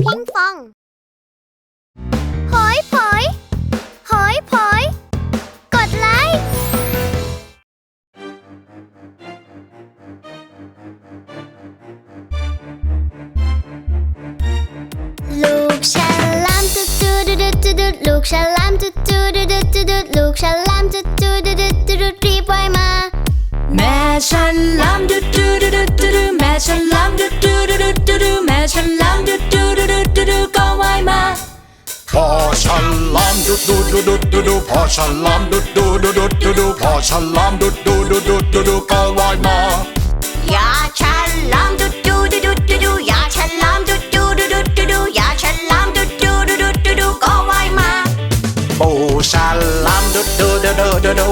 พิงฟองหอยผอยหอยผอย กดไลค์ลูกฉลามจุดจุดดุดจุดลูกฉลามจุดจุดดุดจุดลูกฉลามจุดจุดดุดจุดรีบว่ายมา แม่ฉันลำดูดูดูดูดูดูแม่ฉันลำดูดูดูดูดูดูแม่ฉันลำดูดูดูดูดูดูก็ว่ายมาพอฉันลามดุดูดูดูดูดูพอฉันลามดุดูดูดูดูดูพอฉันลามดุดดูดูดูดูดูก็ว่ายมา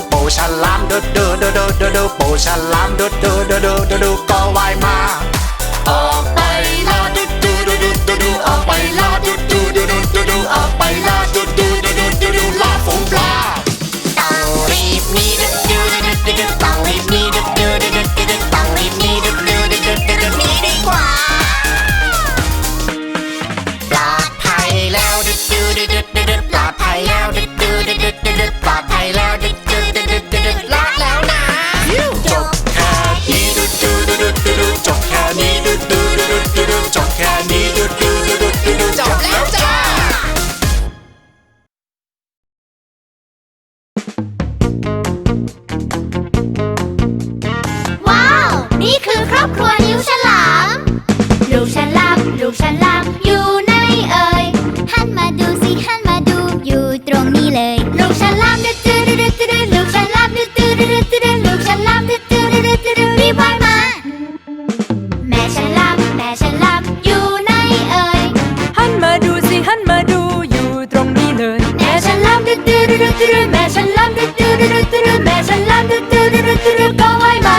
โปูฉลามดูดูดูดูดูดูปูฉลามดูดูดูดูดูดูก็ว่ายมา ออกไปลาดูดูดูดูดูดูออกไปลาดูดูดูดูดูดูออกไปลาดูดูดูดูดูดูลาฝูงปลาต้องรีบหนีดูดูดูดูดูต้องรีบหนีดู แม่ฉลามดืดดืดดืดดืดแม่ฉลามดืดดืดดืดดืดก็ว่ายมา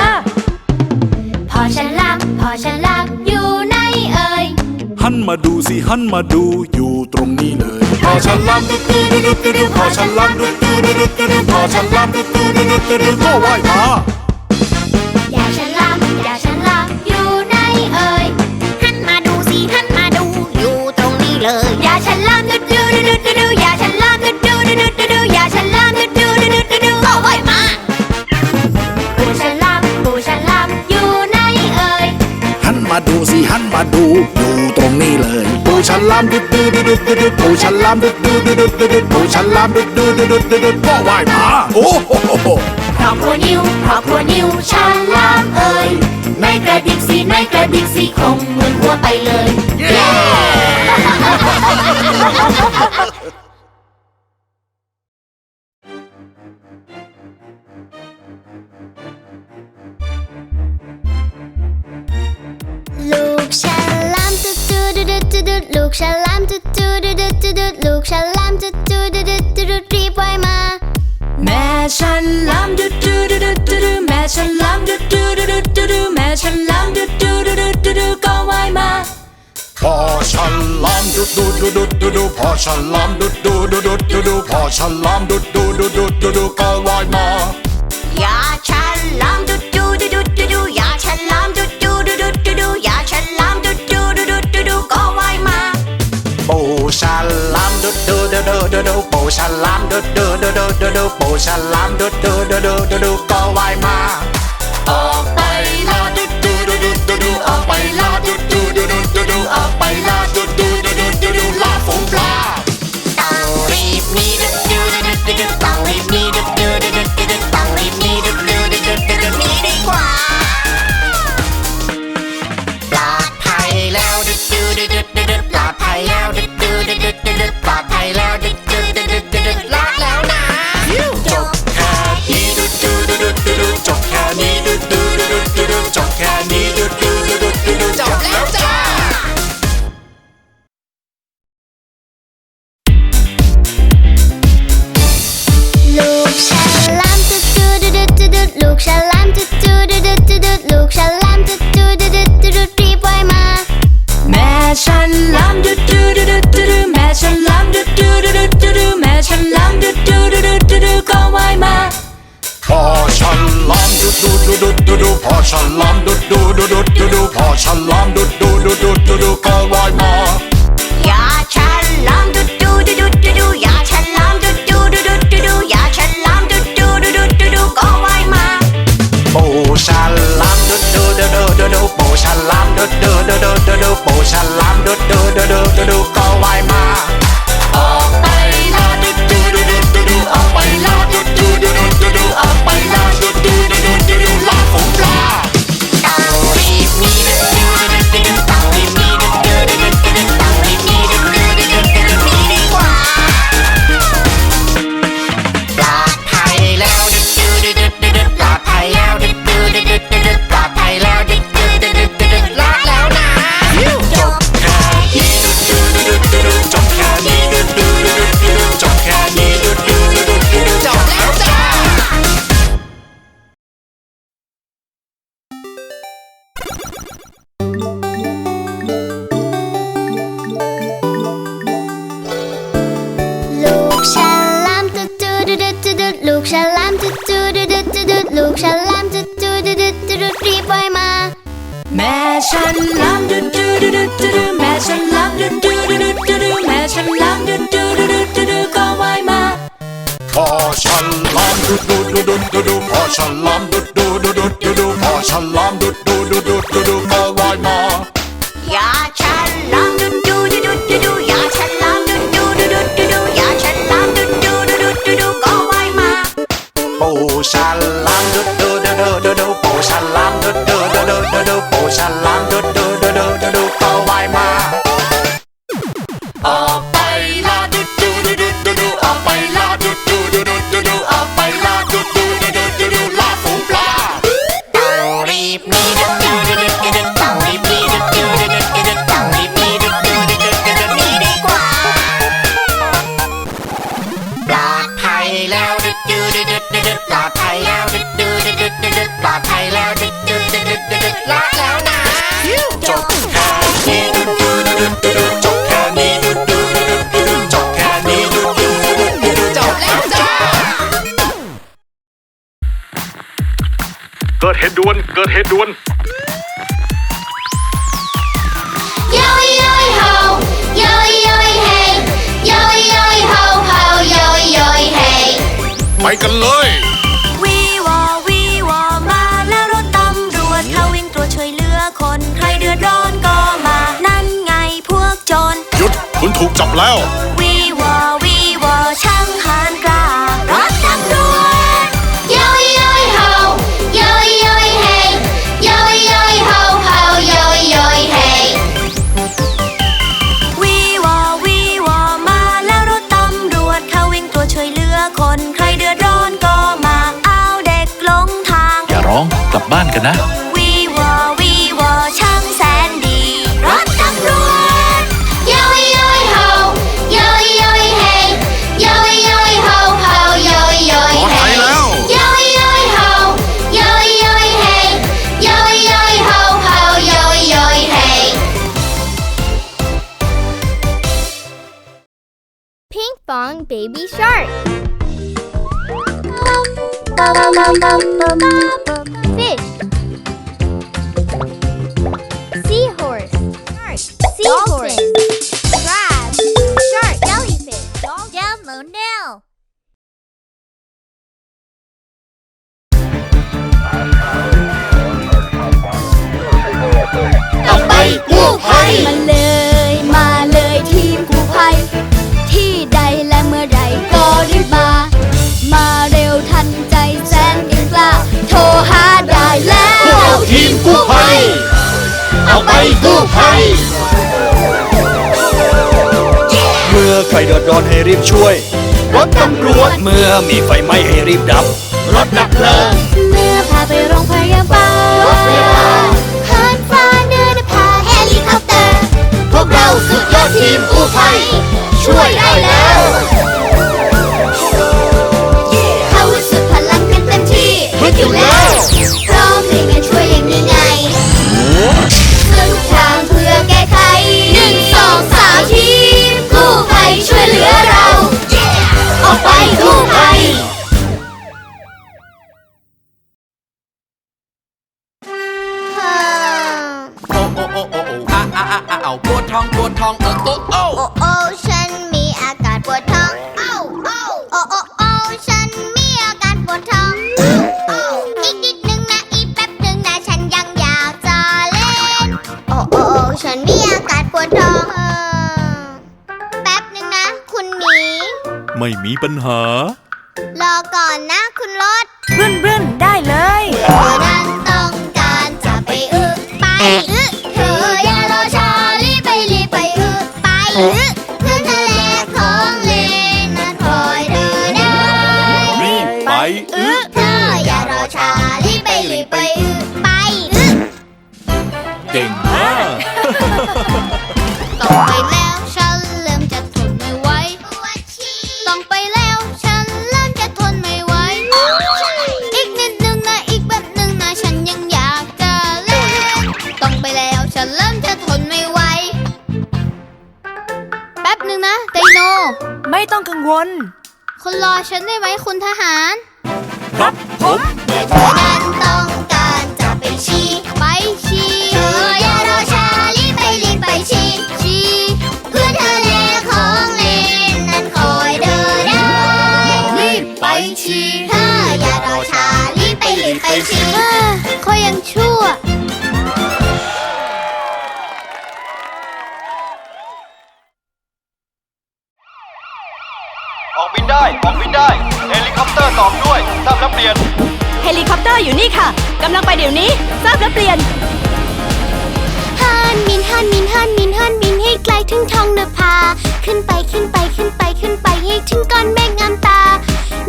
พอฉลามพอฉลามอยู่ในเอ่ยหันมาดูสิหันมาดูอยู่ตรงนี้เลยพอฉันลำดุดูดูดูดูพอฉันลำดุดูดูดูดูพอฉันลำดุดูดูดูดูก็ว่ายมา มาดูสิหันมาดูอยู่ตรงนี้เลยปูฉันลำดุดดูดูดูดูดูปูฉันลำดุดดูดูดูดูดูปูฉันลำดุดดูดูดูดูดูก็ว่ายมาโอ้โหโหโหครอบครัวนิวครอบครัวนิวฉลามเอ่ยในกระดิกสีในกระดิกสีคงเหมือนหัวไปเลยลู จุดุดลูกฉลามจุดจุดดุดจุดลูกฉลามจุดจุดดุดจุดรีบว่ายมา แม่ฉันลำดูดูดูดูดูดูแม่ฉันลำดูดูดูดูดูดูแม่ฉันลำดูดูดูดูดูดูก็ว่ายมาพอฉันลำดุดดูดูดูดูดูพอฉันลำดุดดูดูดูดูดูพอฉันลำดุดดูดูดูดูดูก็ว่ายมา ฉลามดุดดูดูดูดูดูปูฉลามดุดดูดูดูดูดูก็ว่ายมา ออกไปลา ฉันลำดูดูดูดูดูดูแม่ฉันลำดูดูดูดูดูดูแม่ฉันลำดูดูดูดูดูดูก็ว่ายมาพอฉันลำดูดูดูดูดูดูพอฉันลำดูดูดูดูดูดูพอฉันลำดูดูดูดูดูดูก็ว่ายมาอย่าฉันลำดูดูดูดูดูดูอย่าฉันลำดูดูดูดูดูดูอย่าฉันลำดูดูดูดูดูดูก็ว่ายมาปูฉันลำ ฉลามดูดูดูดูดูดูปูฉลามดูดูดูดูดูดูก็ว่ายมา ฉลามจุดจุดดุดจุดลูกฉลามจุดจุดดุดจุดรีบว่มา แม่ฉันลามดุดดุดดุดดุแม่ฉันลามดุดดุดดุดดุแม่ฉลามดุดดุดดุดดุก็ว่ายมาพอฉันลามดุดดุดดุดดุพอฉันลามดุดดุดดุดดุพอฉันลามดุดดุดดุดดุก็ ไปกันเลย วีวอวีวอมาแล้วรถตำรวจเขาวิ่งตรวจช่วยเหลือคน ใครเดือดร้อนก็มา นั่นไงพวกโจร หยุด คุณถูกจับแล้ว กลับบ้านกันนะ วีวอวีวอช่างแสนดีรถตำรวจ Yo yo ho, yo yo hey, yo yo ho ho, yo yo ปลอดภัย hey. แล้ว Yo yo ho, yo yo hey, yo yo ho ho, yo yo hey. Ping pong baby shark. Fish. Yellow nail. ต้องไปกู้ภัยมาเลยมาเลยทีมกู้ภัย ที่ใดและเมื่อใดก็รีบมา มาเร็วทันใจแสนเก่งกล้า โทรหาได้แล้วพวกเราทีมกู้ภัย เอาไปกู้ภัย รเดือดร้อนให้รีบช่วย รถตำรวจเมื่อมีไฟไหม้ให้รีบดับ รถดับเพลิงเมื่อพาไปโรงพยาบาลเฮินฟ้าเดินพาเฮลิคอปเตอร์ พวกเราสุดยอดทีมกู้ภัยช่วยได้แล้วเขาสุดพลังกันเต็มที่ฮึดอยู่แล้ว ไม่มีปัญหารอก่อนนะคุณรถบรึ้นบรึ้นได้เลยเธอนั้นต้องการจะไปอึไปอึเธออย่ารอช้ารีบไปรีบไปอึไปอึเพื่อนทะเลของเล่นนั้นคอยเธอได้รีบไปอึเธออย่ารอช้ารีบไปรีบไปอึไป วน คุณรอฉันได้ไหมคุณทหาร ครับผมกันต้องการจะไปชี้ ไปชี้เธออย่ารอช้ารีบไปรีบไปชี้ชี้เพื่อเธอเลของเล่นนั้นคอยเดินได้รีบไปชี้เธออย่ารอชารีไปรีบไปชี้เธอคอยยังชั่ว อกบินได้ ออกบินได้ เฮลิคอปเตอร์ตอบด้วยทราบแล้วเปลี่ยน เฮลิคอปเตอร์อยู่นี่ค่ะกำลังไปเดี๋ยวนี้ทราบแล้วเปลี่ยน ฮันบินฮันบินฮันบินฮันบินให้ไกลถึงท้องนภาขึ้นไปขึ้นไปขึ้นไปขึ้นไปให้ถึงก้อนเมฆงามตา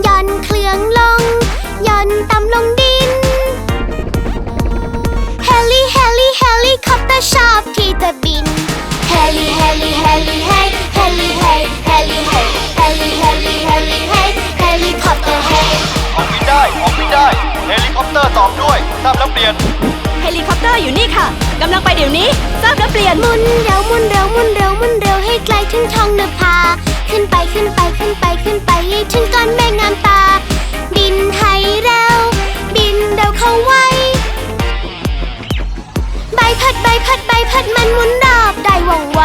ย่อนเครื่องลงย่อนต่ำลงดิน เฮลิเฮลิเฮลิคอปเตอร์ชอบที่จะบิน เฮลิเฮลิเฮลิเฮเฮลิเฮเฮลิเฮเฮลิเฮลิเฮลิเฮเฮลิคอปเตอร์เฮออกบินได้ ออกบินได้ เฮลิคอปเตอร์ตอบด้วยทราบแล้วเปลี่ยน เฮลิคอปเตอร์อยู่นี่ค่ะกำลังไปเดี๋ยวนี้ทราบแล้วเปลี่ยน หมุนเร็วหมุนเร็วหมุนเร็วหมุนเร็วให้ไกลถึงท้องนภาขึ้นไปขึ้นไปขึ้นไปขึ้นไปให้ถึงก้อนเมฆงามตา บินให้เร็ว บินเร็วเข้าไว้ ใบพัดใบพัดใบพัดมันหมุนรอบได้ว่องไว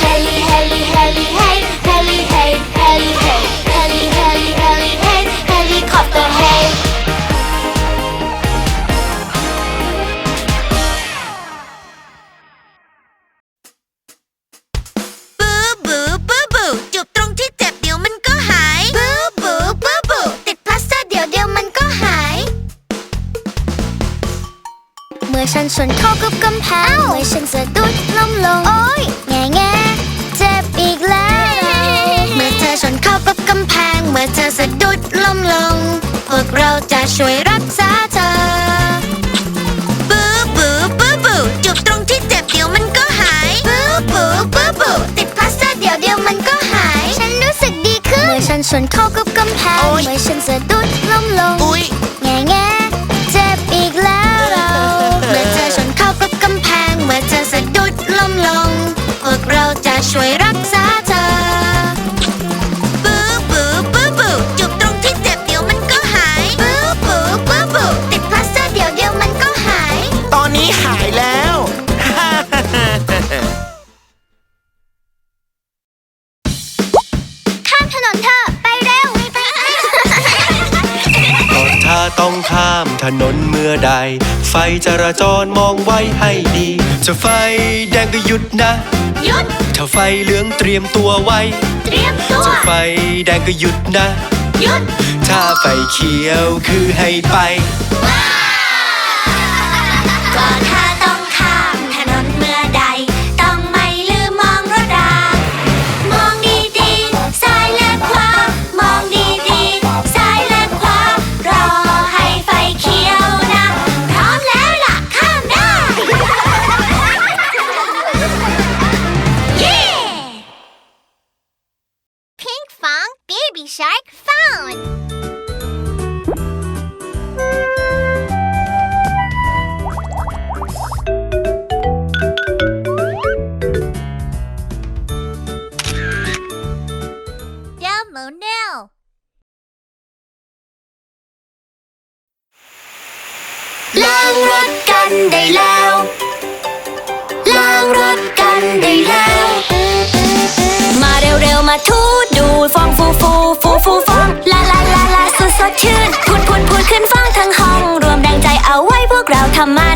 เฮลิเฮลิเฮลิเฮเฮลิเฮเฮลิเฮเฮลิเฮลิเฮลิเฮเฮลิคอปเตอร์เฮ ฉันชนเข้ากับกำแพงเมื่อฉันสะดุดล้มลง โอ๊ยแง่แง่เจ็บอีกแล้ว เมื่อเธอชนเข้ากับกำแพง เมื่อเธอสะดุดล้มลง พวกเราจะช่วยรักษาเธอบูบูบูบูจูบตรงที่เจ็บเดี๋ยวมันก็หายบูบูบูบูติดพลาสเตอร์เดี๋ยวเดียวมันก็หาย ฉันรู้สึกดีขึ้น เมื่อฉันชนเข้ากับกำแพงโอ๊ยเมื่อฉันสะดุดล้มลง อุ๊ยแง่แง่ มื่อเธอสะดุดล้มลง พวกเราจะช่วยรักษาเธอบูบูบูบูจูบตรงที่เจ็บเดี๋ยวมันก็หายบูบูบูบูติดพลาสเตอร์เดี๋ยวเดียวมันก็หาย ตอนนี้หายแล้ว ข้ามถนนเธอะไปเร็วก่อนถ้าต้องข้ามถนนเมื่อใดไฟจราจรมองไว้ให้ดีจะไฟแดงก็หยุดนะ หยุด ถ้าไฟเหลืองเตรียมตัวไว้ เตรียมตัว จะไฟแดงก็หยุดนะ หยุด ถ้าไฟเขียวคือให้ไปก็ถ้าต้อ กันได้แล้วล้างรถกันได้แล้ว มาเร็วๆมาทูดดูฟองฟูฟูฟูฟูฟองลาลาลาลาสดสดชื่นพูดพูดพูดขึ้นฟังทั้งห้อง รวมแรงใจเอาไว้พวกเราทำมัน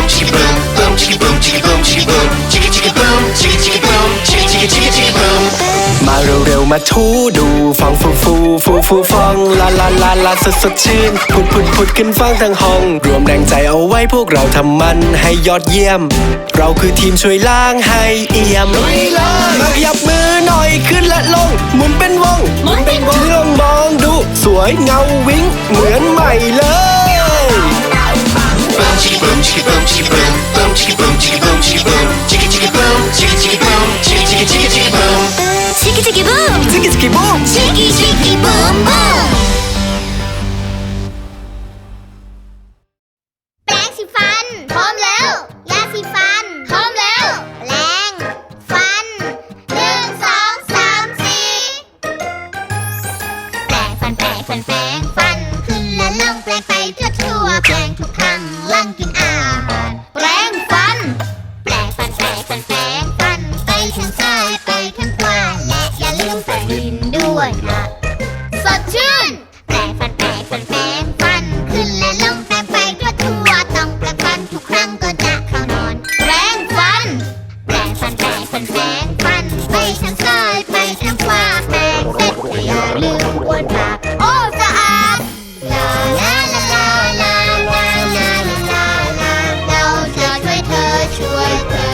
boom chicka boom chicka boom boom chicka boom chicka boom chicka boom chicka chicka boom chicka chicka boom chicka chicka chicka chicka boom มาเร็วๆมาทูดูฟองฟูฟูฟูฟูฟองลาลาลาลาสดสดชื่นพุดพุดพุดขึ้นฟังทั้งห้อง รวมแรงใจเอาไว้พวกเราทำมันให้ยอดเยี่ยม เราคือทีมช่วยล้างให้เอี่ยมมาขยับมือหน่อยขึ้นและลงหมุนเป็นวงหมุนเป็นวงลองมองดู สวยเงาวิ้งเหมือนใหม่เลย boom chicka boom chicka boom chicka boom boom chicka boom chicka boom chicka boom chicka chicka boom chicka chicka boom chicka chicka chicka chicka boom ชิคกี้ชิคกี้บูมจิกกิสกิบูมชิคกี้ชิคกี้บูมบูมแ Muerta.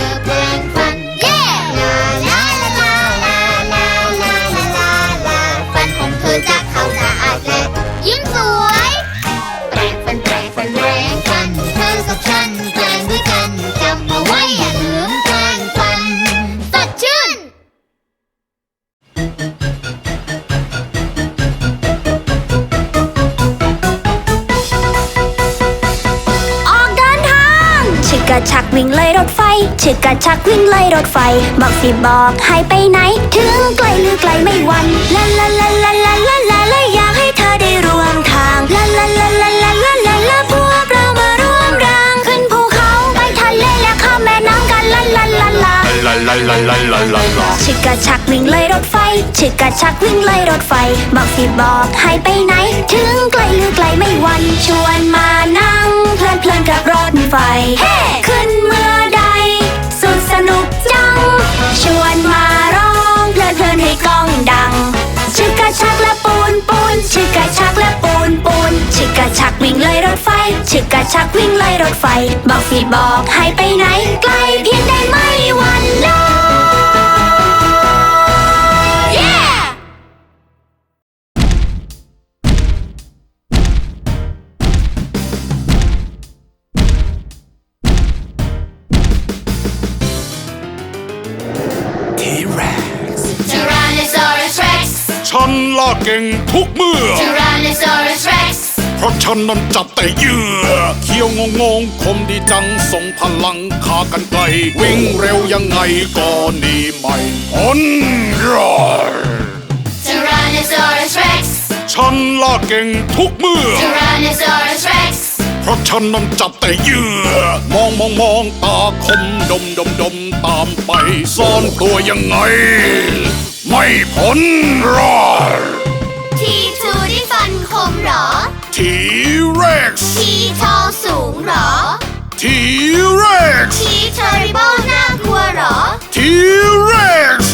ไฟ บอกสิบอกให้ไปไหน ถึงไกลหรือไกลไม่หวันลาลาลาลาลาลาลาลาอยากให้เธอได้ร่วมทางลาลาลาลาลาลาลาลาพวกเรามาร่วมรางขึ้นภูเขาไปทะเลและข้ามแม่น้ำกันลาลาลาลาลาลาลาลาลาลาลาฉึกกระชักวิ่งเลยรถไฟฉึกกระชักวิ่งเลยรถไฟ บอกสิบอกให้ไปไหน ถึงไกลหรือไกลไม่หวันชวนมานั่งเพลินเพลินกับรถไฟขึ้นเมื่อใด สุดสนุก ชวนมาร้องเพลินเพลินให้กล้องดัง ชึกกระชักและปูนปูนชึกกระชักและปูนปูนชึกกระชักวิ่งเลยรถไฟชึกกระชักวิ่งเลยรถไฟ บอกสิบอกให้ไปไหนไกลเพียงใดไม่หวันเลย เก่งทุกเมื่อ Tyrannosaurus Rex เพราะฉันนั้นจับแต่เหยื่อเคี้ยวงงงๆคมดีจังส่งพลังขากันไกล วิ่งเร็วยังไงก็หนีไม่พ้นรอด Tyrannosaurus Rex ฉันล่าเก่งทุกเมื่อ Tyrannosaurus Rex เพราะฉันนั้นจับแต่เหยื่อ มองมองมองตาคมดมดมดมตามไป ซ่อนตัวยังไง ไม่พ้นรอด อ ทีเร็กซ์ T ทอสูงเหรอ ทีเร็กซ์ T terrible น่ากลัวเหรอ ทีเร็กซ์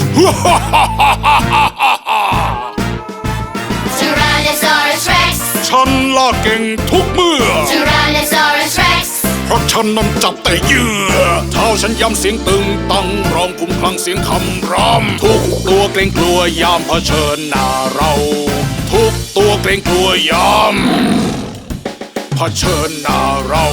Tyrannosaurus Rex ฉันล่าเก่งทุกเมื่อ Tyrannosaurus Rex เพราะฉันนั้นจับแต่เหยื่อ เท้าฉันย้ำเสียงตึงตังร้องคุ้มคลั่งเสียงคำรำทุกตัวเกรงกลัวยามเผชิญหน้าเราทุก ตัวเกรงกลัวยอมเผชิญหน้าเรา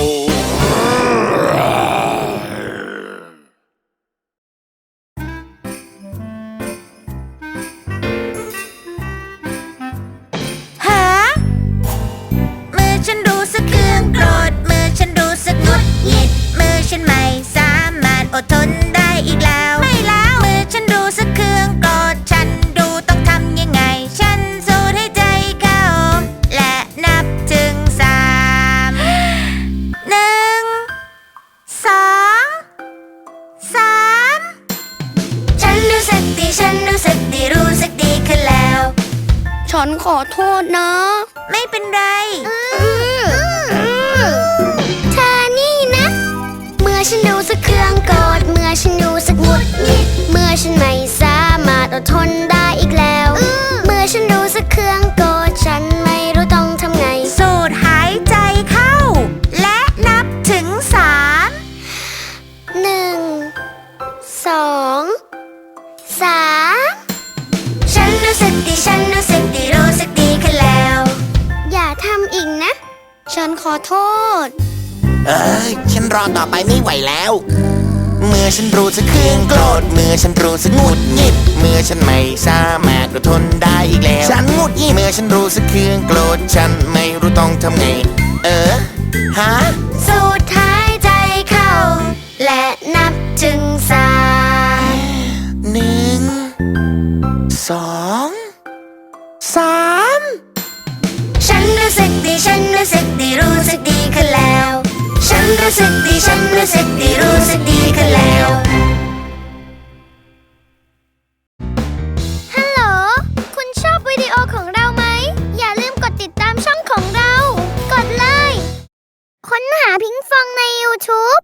ทนได้อีกแล้ว เมื่อฉันรู้สึกเครื่องโกรธฉันไม่รู้ต้องทำไง สูดหายใจเข้า และนับถึงสามหนึ่งสองสามฉันรู้สึกดีฉันรู้สึกดีรู้สึกดีขึ้นแล้ว อย่าทำอีกนะ ฉันขอโทษ เอ้ยฉันรอต่อไปไม่ไหวแล้วเมื่ อฉันรู้สึกเครื่องโกรธเมื่อฉันรู้สึกหงุดหงิด เมื่อฉันไม่สามารถอดทนได้อีกแล้ว ฉันหงุดหงิดเมื่อฉันรู้สึกเครื่องโกรธฉันไม่รู้ต้องทำไง เออฮะสูดหายใจเข้า และนับถึงสามหนึ่งสองสามฉันรู้สึกดี ฉันรู้สึกดี รู้สึกดีขึ้นแล้ว ฉันรู้สึกดี ฉันรู้สึกดี รู้สึกดีขึ้นแล้ว ฮัลโหล คุณชอบวิดีโอของเราไหม อย่าลืมกดติดตามช่องของเรา กดเลย ค้นหาพิงฟองใน YouTube